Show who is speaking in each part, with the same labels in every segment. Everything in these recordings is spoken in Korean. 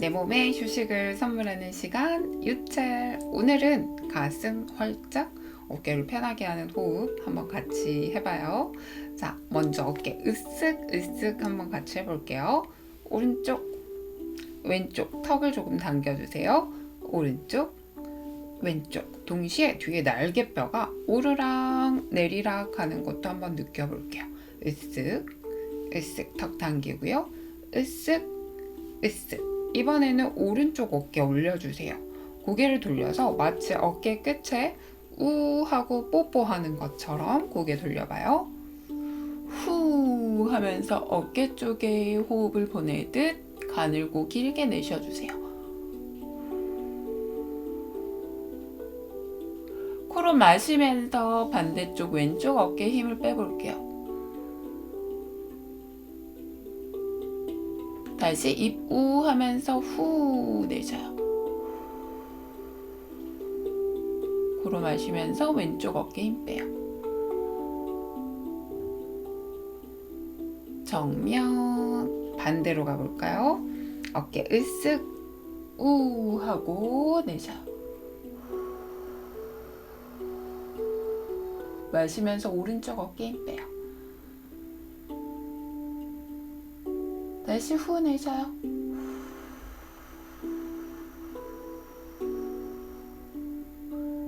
Speaker 1: 내 몸에 휴식을 선물하는 시간 유찰 오늘은 가슴 활짝 어깨를 편하게 하는 호흡 한번 같이 해봐요. 자 먼저 어깨 으쓱 으쓱 한번 같이 해볼게요. 오른쪽 왼쪽 턱을 조금 당겨주세요. 오른쪽 왼쪽. 동시에 뒤에 날개뼈가 오르락 내리락 하는 것도 한번 느껴볼게요. 으쓱 으쓱 턱 당기고요. 으쓱 으쓱 이번에는 오른쪽 어깨 올려주세요. 고개를 돌려서 마치 어깨 끝에 우 하고 뽀뽀하는 것처럼 고개 돌려봐요. 후 하면서 어깨 쪽에 호흡을 보내듯 가늘고 길게 내쉬어주세요. 코로 마시면서 반대쪽 왼쪽 어깨 힘을 빼볼게요. 다시 입우 하면서 후 내쉬어요. 코로 마시면서 왼쪽 어깨 힘 빼요. 정면 반대로 가볼까요? 어깨 으쓱 우 하고 내쉬어요. 마시면서 오른쪽 어깨 힘 빼요. 다시 후 내쉬어요.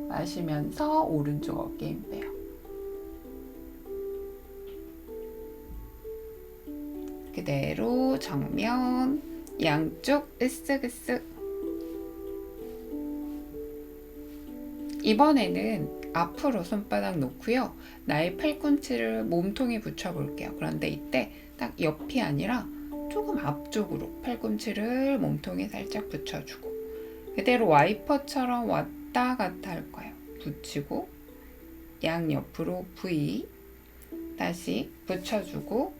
Speaker 1: 마시면서 오른쪽 어깨 힘 빼요. 그대로 정면 양쪽 으쓱으쓱 이번에는 앞으로 손바닥 놓고요. 나의 팔꿈치를 몸통에 붙여볼게요. 그런데 이때 딱 옆이 아니라 조금 앞쪽으로 팔꿈치를 몸통에 살짝 붙여주고 그대로 와이퍼처럼 왔다 갔다 할 거예요. 붙이고 양옆으로 V 다시 붙여주고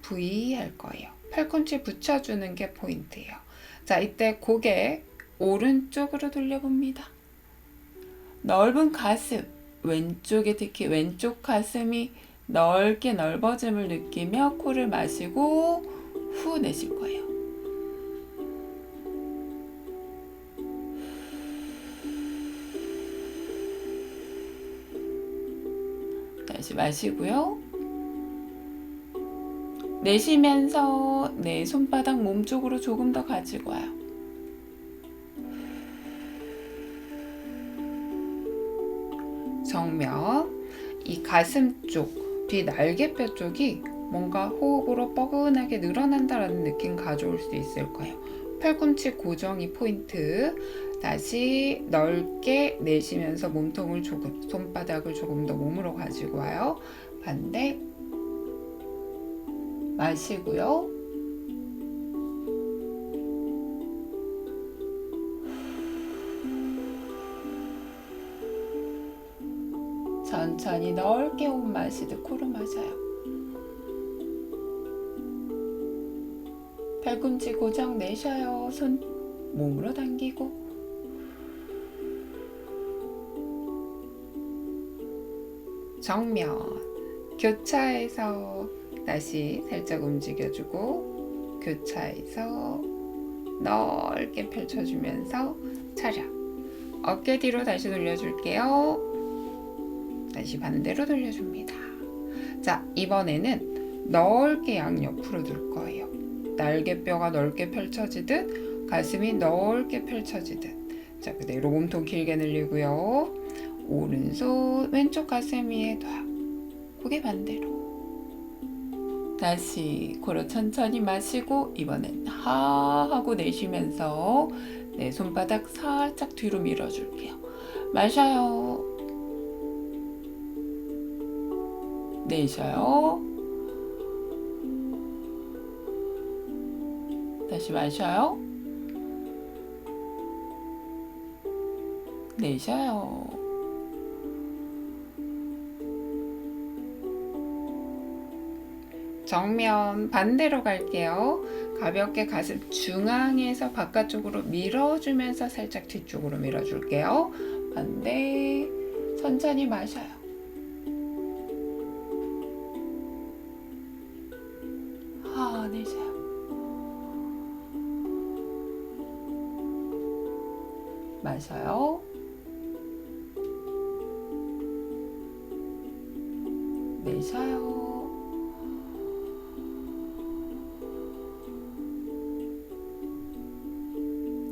Speaker 1: V 할 거예요. 팔꿈치 붙여주는 게 포인트예요. 자, 이때 고개 오른쪽으로 돌려봅니다. 넓은 가슴, 왼쪽에 특히 왼쪽 가슴이 넓게 넓어짐을 느끼며 코를 마시고 후 내쉴 거예요. 다시 마시고요. 내쉬면서 내 손바닥 몸 쪽으로 조금 더 가지고 와요. 정면, 이 가슴 쪽, 뒤 날개뼈 쪽이 뭔가 호흡으로 뻐근하게 늘어난다라는 느낌 가져올 수 있을 거예요. 팔꿈치 고정이 포인트. 다시 넓게 내쉬면서 몸통을 조금, 손바닥을 조금 더 몸으로 가지고 와요. 반대. 마시고요. 천천히 넓게 호흡 마시듯 코로 마셔요. 팔꿈치 고정 내셔요. 손 몸으로 당기고 정면 교차해서 다시 살짝 움직여주고 교차해서 넓게 펼쳐주면서 차렷 어깨 뒤로 다시 돌려줄게요. 다시 반대로 돌려줍니다. 자, 이번에는 넓게 양옆으로 둘 거예요. 날개뼈가 넓게 펼쳐지듯 가슴이 넓게 펼쳐지듯. 자 그대로 몸통 길게 늘리고요. 오른손 왼쪽 가슴 위에 놔 고개 반대로. 다시 코로 천천히 마시고 이번엔 하 하고 내쉬면서 내 손바닥 살짝 뒤로 밀어줄게요. 마셔요. 내쉬어요 다시 마셔요. 내쉬어요. 정면 반대로 갈게요. 가볍게 가슴 중앙에서 바깥쪽으로 밀어주면서 살짝 뒤쪽으로 밀어줄게요. 반대 천천히 마셔요. 마셔요. 내쉬어요.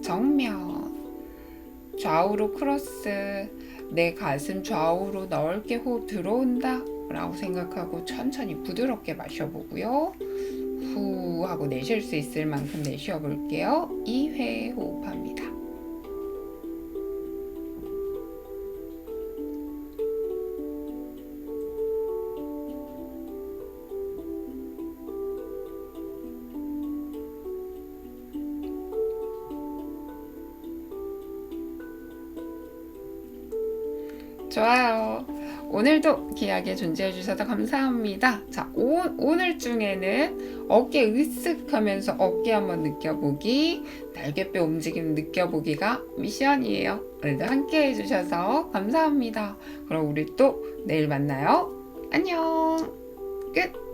Speaker 1: 정면. 좌우로 크로스. 내 가슴 좌우로 넓게 호흡 들어온다. 라고 생각하고 천천히 부드럽게 마셔보고요. 후 하고 내쉴 수 있을 만큼 내쉬어 볼게요. 2회 호흡합니다. 좋아요. 오늘도 귀하게 존재해 주셔서 감사합니다. 자, 오, 오늘 중에는 어깨 으쓱하면서 어깨 한번 느껴보기, 날개뼈 움직임 느껴보기가 미션이에요. 오늘도 함께 해주셔서 감사합니다. 그럼 우리 또 내일 만나요. 안녕. 끝.